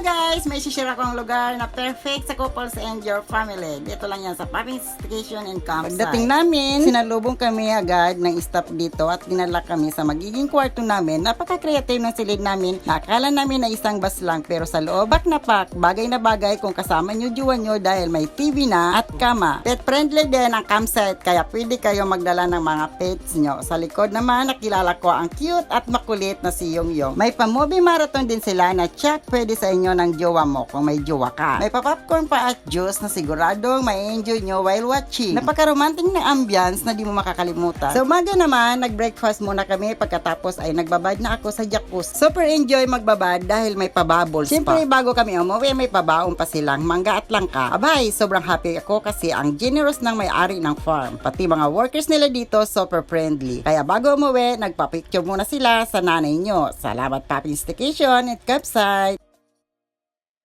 Guys! May share akong lugar na perfect sa couples and your family. Dito lang yan sa Papping Station and Campsite. Pagdating namin, sinalubong kami agad ng staff dito at dinala kami sa magiging kwarto namin. Napaka-creative ng silid namin. Nakala namin na isang bus lang pero sa loob, bak na pak, bagay na bagay kung kasama nyo juwa nyo dahil may TV na at kama. Pet friendly din ang campsite kaya pwede kayo magdala ng mga pets nyo. Sa likod naman, nakilala ko ang cute at makulit na si Yung Yung. May pa-movie marathon din sila na check pwede sa inyo ng jowa mo kung may jowa ka. May pa-popcorn pa at juice na siguradong may enjoy nyo while watching. Napaka-romantic na ambience na di mo makakalimutan. Sa umaga naman, nag-breakfast muna kami pagkatapos ay nagbabad na ako sa jacuzzi. Super enjoy magbabad dahil may pabubbles Siyempre, bago kami umuwi, may pabaon pa silang mangga at langka. Abay, sobrang happy ako kasi ang generous ng may-ari ng farm. Pati mga workers nila dito, super friendly. Kaya bago umuwi, nagpa-picture muna sila sa nanay nyo. Salamat Papi Station at Capsite.